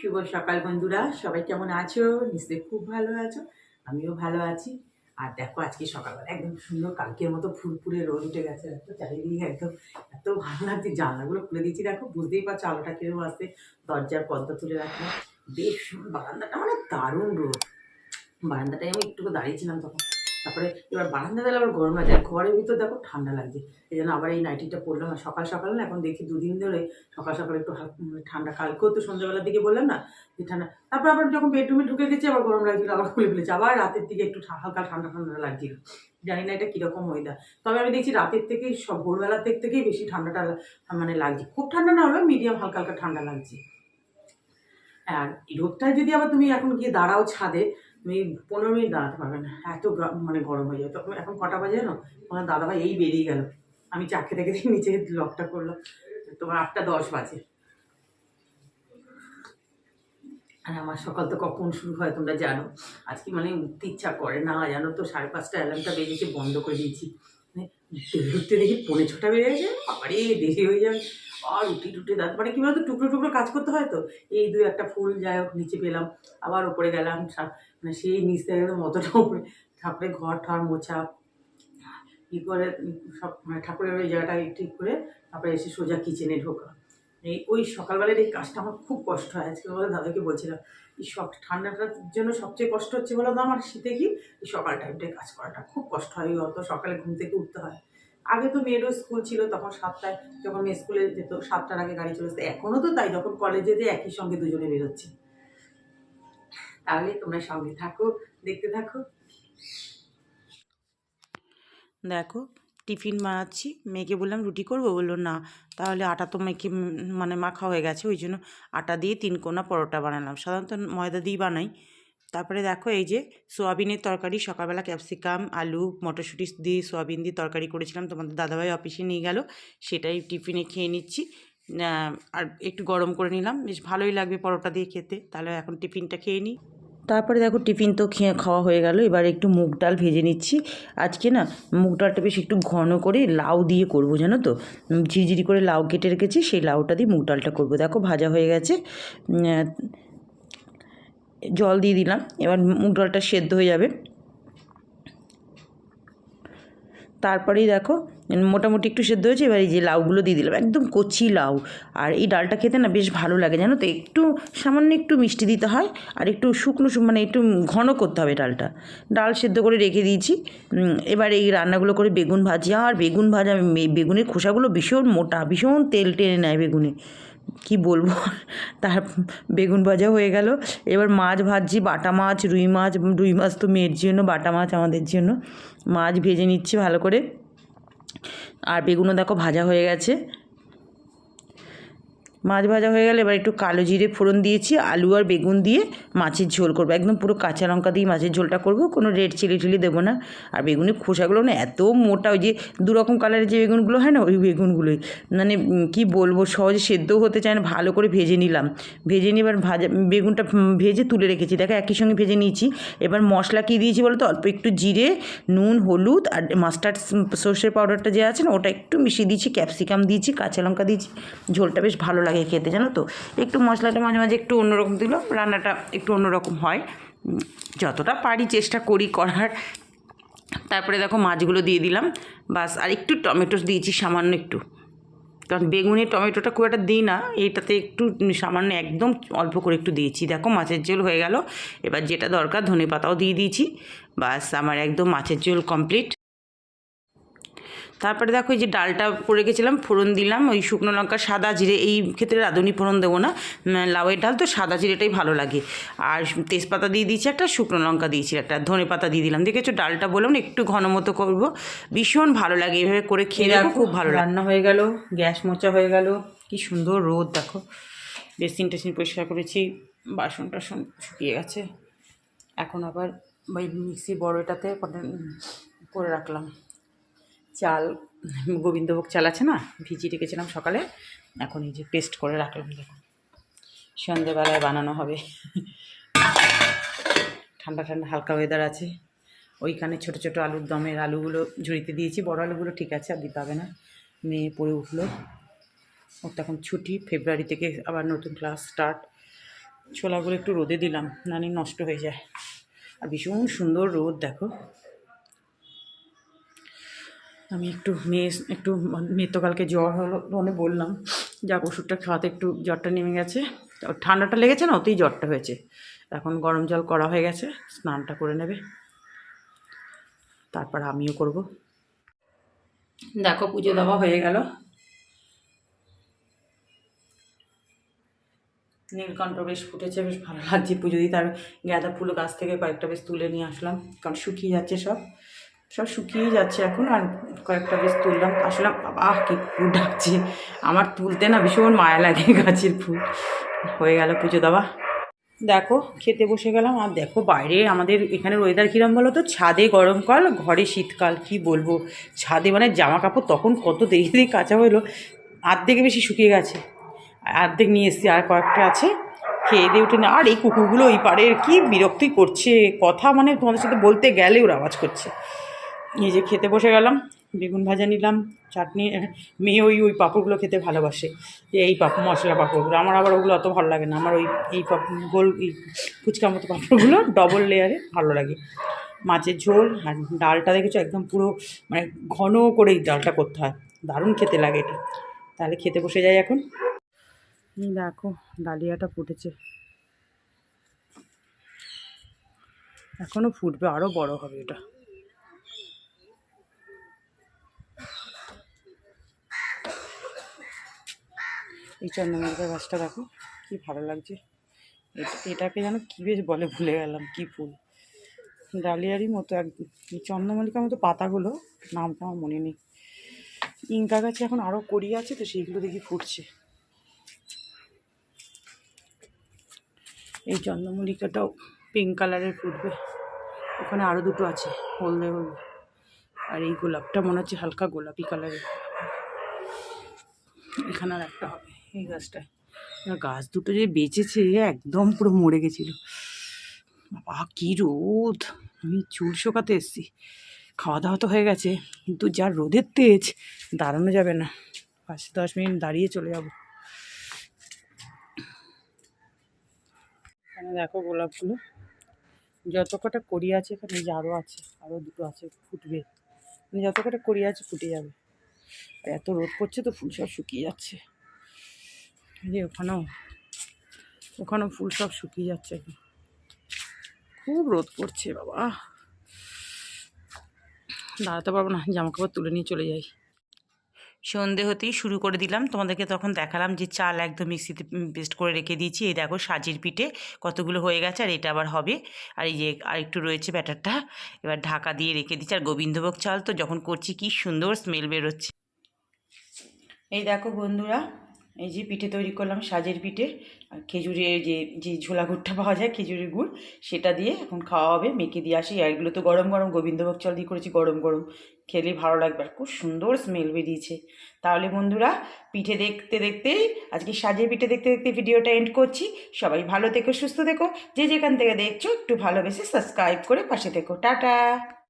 শুভ সকাল বন্ধুরা, সবাই কেমন আছো? নিশ্চয়ই খুব ভালো আছো, আমিও ভালো আছি। আর দেখো, আজকে সকালবেলা একদম সুন্দর কালকের মতো ফুরফুরে রোদ উঠে গেছে দেখো চারিদিকে একদম এত ভালো লাগছে জানলাগুলো খুলে দিয়েছি। দেখো, বুঝতেই পারছ আলোটা কেউ আসছে, দরজার পর্দা তুলে রাখলাম। বেশ, বারান্দাটা মানে দারুণ রোদ। বারান্দাটায় আমি একটু দাঁড়িয়েছিলাম তখন। তারপরে এবার বারান্দা দিলে আবার গরম লাগছে। ঘরের ভিতর দেখো ঠান্ডা লাগছে। এই জন্য আবার এই নাইটিটা পরলাম সকাল সকাল না, এখন দেখি দুদিন ধরে সকাল সকাল একটু ঠান্ডা। কালকেও তো সন্ধ্যাবেলার দিকে বললাম না যে ঠান্ডা। তারপর আবার যখন বেডরুমে ঢুকে গেছে, আবার গরম লাগছিল, আবার খুলে ফেলেছে। আবার রাতের দিকে একটু হালকা ঠান্ডা ঠান্ডা লাগছিল। জানি না এটা কীরকম ওয়েদার তবে আমি দেখছি রাতের থেকেই সব, ভোরবেলার দিক থেকেই বেশি ঠান্ডাটা মানে লাগছে। খুব ঠান্ডা না হলেও মিডিয়াম হালকা হালকা ঠান্ডা লাগছে। আর রোদটায় যদি আবার তুমি এখন গিয়ে দাঁড়াও ছাদে পনেরো মিনিট দাঁড়াতে পারবে না। এত মানে গরম হয়ে যাবে তখন এখন কটা বাজে জানো? তোমার দাদাভাই এই বেরিয়ে গেল। আমি চাকরি থেকে নিচে লকটা করল তোমার আটটা দশ বাজে। আর আমার সকাল তো কখন শুরু হয় তোমরা জানো। আজকে মানে উঠতে ইচ্ছা করে না, জানো তো? সাড়ে পাঁচটা অ্যালার্মটা বেরিয়েছে বন্ধ করে দিয়েছি। উঠতে দেখি পৌনে ছটা বেড়ে গেছে। আরে দেরি হয়ে যাবে। আর উঠি টুটে দাঁত মানে কি বলতো, টুকরো টুকরো কাজ করতে হয় তো? এই দু একটা ফুল যাই হোক, নিচে পেলাম। আবার উপরে গেলাম মানে সেই নিচ থেকে একদম অতটা উপরে। ঠাকুরের ঘর ঠর মোছা। ই করে, সব মানে ঠাকুরের ওই জায়গাটা ঠিক করে তারপরে এসে সোজা কিচেনে ঢোকা এই ওই সকালবেলার এই কাজটা আমার খুব কষ্ট হয়। আজকে বলে দাদাকে বলছিলাম এই সব ঠান্ডাটার জন্য সবচেয়ে কষ্ট হচ্ছে বলো তো আমার শীতে কি? এই সকাল টাইমটায় কাজ করাটা খুব কষ্ট হয় অত সকালে ঘুম থেকে উঠতে হয়। আগে তো মেয়েরও স্কুল ছিল তখন সাতটায়, যখন মেয়ে স্কুলে যেত, সাতটার আগে গাড়ি চলে আসতো। এখনও তো তাই, যখন কলেজে যে একই সঙ্গে দুজনে বেরোচ্ছে। তাহলে তোমরা সঙ্গে থাকো, দেখতে থাকো। দেখো টিফিন বানাচ্ছি। মেয়েকে বললাম, রুটি করব? বলল, না। তাহলে আটা তো মেখে মানে মাখা হয়ে গেছে, ওই জন্য আটা দিয়ে তিন কোনা পরোটা বানালাম। সাধারণত ময়দা দিয়েই বানাই। তারপরে দেখো এই যে সোয়াবিনের তরকারি, সকালবেলা ক্যাপসিকাম, আলু, মটরশুঁটি দিয়ে সোয়াবিন দিয়ে তরকারি করেছিলাম। তোমাদের দাদাভাই অফিসে নিয়ে গেল, সেটাই টিফিনে খেয়ে নিচ্ছি। আর একটু গরম করে নিলাম। বেশ ভালোই লাগবে পরোটা দিয়ে খেতে। তাহলে এখন টিফিনটা খেয়ে নিই। তারপরে দেখো টিফিন তো খেয়ে খাওয়া হয়ে গেল, এবার একটু মুগ ডাল ভেজে নিচ্ছি। আজকে না মুগ ডালটা বেশ একটু ঘন করে লাউ দিয়ে করব, জানো তো? ঝিরঝিরি করে লাউ কেটে রেখেছি, সেই লাউটা দিয়ে মুগ ডালটা করব। দেখো ভাজা হয়ে গেছে জল দিয়ে দিলাম, এবার মুগ ডালটা সেদ্ধ হয়ে যাবে। তারপরেই দেখো, মোটামুটি একটু সেদ্ধ হয়েছে, এবার এই যে লাউগুলো দিয়ে দিলাম, একদম কচি লাউ। আর এই ডালটা খেতে না বেশ ভালো লাগে, জানো তো? একটু সামান্য একটু মিষ্টি দিতে হয়, আর একটু শুকনো মানে একটু ঘন করতে হবে ডালটা। ডাল সেদ্ধ করে রেখে দিয়েছি। এবার এই রান্নাগুলো করে বেগুন ভাজি। আর বেগুন ভাজা বেগুনের খোসাগুলো ভীষণ মোটা, ভীষণ তেল টেনে নেয় বেগুনে। কি বলব? তার বেগুন ভাজা হয়ে গেল। এবার মাছ ভাজছি, বাটা মাছ, রুই মাছ রুই মাছ তো মেয়ের জন্য, বাটা মাছ আমাদের জন্য। মাছ ভেজে নিচ্ছি ভালো করে। আর বেগুনও দেখো ভাজা হয়ে গেছে। মাছ ভাজা হয়ে গেলে এবার একটু কালো জিরে ফোড়ন দিয়েছি, আলু আর বেগুন দিয়ে মাছের ঝোল করব। একদম পুরো কাঁচা লঙ্কা দিয়ে মাছের ঝোলটা করব, কোনো রেড চিলি টিলি দেবো না। আর বেগুনের খোসাগুলো না এত মোটা, ওই যে দু রকম কালারের যে বেগুনগুলো হয় না, ওই বেগুনগুলোই। মানে কি বলব, সহজে সেদ্ধও হতে চায় না, ভালো করে ভেজে নিলাম। ভেজে নিয়ে এবার ভাজা, বেগুনটা ভেজে তুলে রেখেছি। দেখো একই সঙ্গে ভেজে নিয়েছি। এবার মশলা কী দিয়েছি বলতো? অল্প একটু জিরে, নুন, হলুদ আর মাস্টার্ড সর্ষের পাউডারটা যে আছে না, ওটা একটু মিশিয়ে দিয়েছি ক্যাপসিকাম দিয়েছি, কাঁচা লঙ্কা দিয়েছি। ঝোলটা বেশ ভালো লাগে খেতে, জানো তো? একটু মশলাটা মাঝে মাঝে একটু অন্যরকম দিল, রান্নাটা একটু অন্যরকম হয়। যতটা পারি চেষ্টা করি করার। তারপরে দেখো মাছগুলো দিয়ে দিলাম। বাস, আর একটু টমেটো দিয়েছি, সামান্য একটু। কারণ বেগুনে টমেটোটা খুব একটা দিই না এইটাতে একটু সামান্য একদম অল্প করে একটু দিয়েছি। দেখো মাছের ঝোল হয়ে গেল। এবার যেটা দরকার ধনে পাতাও দিয়ে দিয়েছি। বাস, আমার একদম মাছের ঝোল কমপ্লিট। তারপরে দেখো এই যে ডালটা করে গেছিলাম ফোড়ন দিলাম ওই শুকনো লঙ্কা সাদা জিরে এই ক্ষেত্রে রাঁধুনি ফোড়ন দেবো না লাউয়ের ডাল তো সাদা জিরেটাই ভালো লাগে। আর তেজপাতা দিয়ে দিয়েছি একটা শুকনো লঙ্কা দিয়েছি একটা ধনে পাতা দিয়ে দিলাম। দেখেছ ডালটা বললাম একটু ঘন মতো করব। ভীষণ ভালো লাগে এভাবে করে খেয়ে দেখো খুব ভালো রান্না হয়ে গেল গ্যাস মোচা হয়ে গেল কি সুন্দর রোদ দেখো। বেসিন টেসিন পরিষ্কার করেছি বাসন টাসন শুকিয়ে গেছে। এখন আবার ওই মিক্সি বড়োটাতে করে রাখলাম। চাল, গোবিন্দভোগ চাল আছে না? ভিজিয়ে রেখেছিলাম সকালে। এখন এই যে পেস্ট করে রাখলাম, দেখুন। সন্ধেবেলায় বানানো হবে। ঠান্ডা ঠান্ডা হালকা ওয়েদার আছে। ওইখানে ছোট ছোট আলুর দমের আলুগুলো ঝুড়িতে দিয়েছি। বড় আলুগুলো ঠিক আছে, আর দিতে হবে না। মেয়ে পড়ে উঠল। ওর তখন ছুটি ফেব্রুয়ারি থেকে আবার নতুন ক্লাস স্টার্ট ছোলাগুলো একটু রোদে দিলাম নানি নষ্ট হয়ে যায়। আর ভীষণ সুন্দর রোদ, দেখো। আমি একটু মেয়ে, একটু কালকে জ্বর হলো মানে বললাম। যাক ওষুধটা খাওয়াতে একটু জ্বরটা নেমে গেছে। ঠান্ডাটা লেগেছে না? ওতেই জ্বরটা হয়েছে। এখন গরম জল করা হয়ে গেছে, স্নানটা করে নেবে। তারপর আমিও করব। দেখো পুজো দেওয়া হয়ে গেল। নীলকণ্ঠ বেশ ফুটেছে, বেশ ভালো লাগছে পুজো দিতে। আর গাঁদা ফুল গাছ থেকে কয়েকটা বেশ তুলে নিয়ে আসলাম, কারণ শুকিয়ে যাচ্ছে সব। সব শুকিয়েই যাচ্ছে এখন, আর কয়েকটা বেশ তুললাম। আসলাম, বাবা, কি ফুল ডাকছে। আমার তুলতে না ভীষণ মায়া লাগে গাছের ফুল। হয়ে গেল পুজো দেওয়া। দেখো, খেতে বসে গেলাম। আর দেখো, বাইরে আমাদের এখানে ওয়েদার কীরম বলো তো? ছাদে গরমকাল ঘরে শীতকাল, কি বলব? ছাদে মানে জামা কাপড় তখন কত দেরি দেরি কাঁচা হলো। আর্ধেকে বেশি শুকিয়ে গেছে। অর্ধেক নিয়ে এসেছি, আর কয়েকটা আছে। খেয়ে দিয়ে উঠে না আর এই কুকুরগুলো ওই পাড়ের কি বিরক্তি করছে। কথা মানে তোমাদের সাথে বলতে গেলে ওরা আওয়াজ করছে। এই যে খেতে বসে গেলাম, বেগুন ভাজা নিলাম, চাটনি, মেয়ে ওই ওই পাঁপড়গুলো খেতে ভালোবাসে। এই পাপড় মশলা পাঁপড়গুলো, আমার আবার ওগুলো অত ভালো লাগে না। আমার ওই, এই পাপ, গোল, এই ফুচকার মতো পাঁপড়গুলো ডবল লেয়ারে ভালো লাগে। মাছের ঝোল, আর ডালটা দেখেছ, একদম পুরো মানে ঘন করে এই ডালটা করতে হয়। দারুণ খেতে লাগে এটা। তাহলে খেতে বসে যাই এখন। দেখো, ডালিয়াটা ফুটেছে। এখনও ফুটবে আরও বড় হবে এটা। এই চন্দ্রমল্লিকা গাছটা দেখো, কি ভালো লাগছে। এটাকে যেন কী বেশ বলে, ভুলে গেলাম, কি ফুল। ডালিয়ারই মতো এই চন্দ্রমল্লিকার মতো পাতাগুলো নামটা আমার মনে নেই। ইঙ্কা গাছে এখন আরও কড়ি আছে, তো সেইগুলো দেখি ফুটছে। এই চন্দ্রমল্লিকাটাও পিঙ্ক কালারের ফুটবে। ওখানে আরও দুটো আছে, হলদে হলদে। আর এই গোলাপটা মনে হচ্ছে হালকা গোলাপি কালারের এখানে আর একটা হবে। এই গাছটা। গাছ দুটো যে বেঁচেছে, একদম পুরো মরে গেছিল। বাবা, কী রোদ! আমি চুল শোকাতে এসেছি। খাওয়া দাওয়া তো হয়ে গেছে, কিন্তু যা রোদের তেজ, দাঁড়ানো যাবে না। পাঁচ দশ মিনিট দাঁড়িয়ে চলে যাব। এখানে দেখো গোলাপগুলো যত কটা কড়ি আছে, এখানে আরও আছে, আরও দুটো আছে ফুটবে। মানে যত কটা কড়ি আছে, ফুটে যাবে। এত রোদ পড়ছে তো ফুল সব শুকিয়ে যাচ্ছে। যে ওখানেও ওখানেও ফুল সব শুকিয়ে যাচ্ছে। খুব রোদ পড়ছে বাবা। দাঁড়াতে পারব না জামা কাপড় তুলে নিয়ে চলে যাই। সন্ধে হতেই শুরু করে দিলাম। তোমাদেরকে তখন দেখালাম যে চাল একদম মিক্সিতে পেস্ট করে রেখে দিয়েছি। এই দেখো সাজির পিঠে কতগুলো হয়ে গেছে আর এটা আবার হবে। আর এই যে আর একটু রয়েছে ব্যাটারটা, এবার ঢাকা দিয়ে রেখে দিচ্ছি আর গোবিন্দভোগ চাল তো যখন করছি কি সুন্দর স্মেল বেরোচ্ছে। এই দেখো বন্ধুরা এই যে পিঠে তৈরি করলাম সাজের পিঠে, আর খেজুরের যে যে ঝোলা গুড়টা পাওয়া যায়, খেজুরের গুড়, সেটা দিয়ে এখন খাওয়া হবে, মেখে দিয়ে আসি। আর এগুলো তো গরম গরম, গোবিন্দভোগ চাল দিয়ে করেছি গরম গরম। খেলে ভালো লাগবে, আর খুব সুন্দর স্মেল বেরিয়েছে। তাহলে বন্ধুরা, পিঠে দেখতে দেখতেই, আজকে সাজের পিঠে দেখতে দেখতে ভিডিওটা এন্ড করছি। সবাই ভালো থেকো, সুস্থ থেকো। যে যেখান থেকে দেখছ, একটু ভালোবেসে সাবস্ক্রাইব করে পাশে থেকো। টাটা!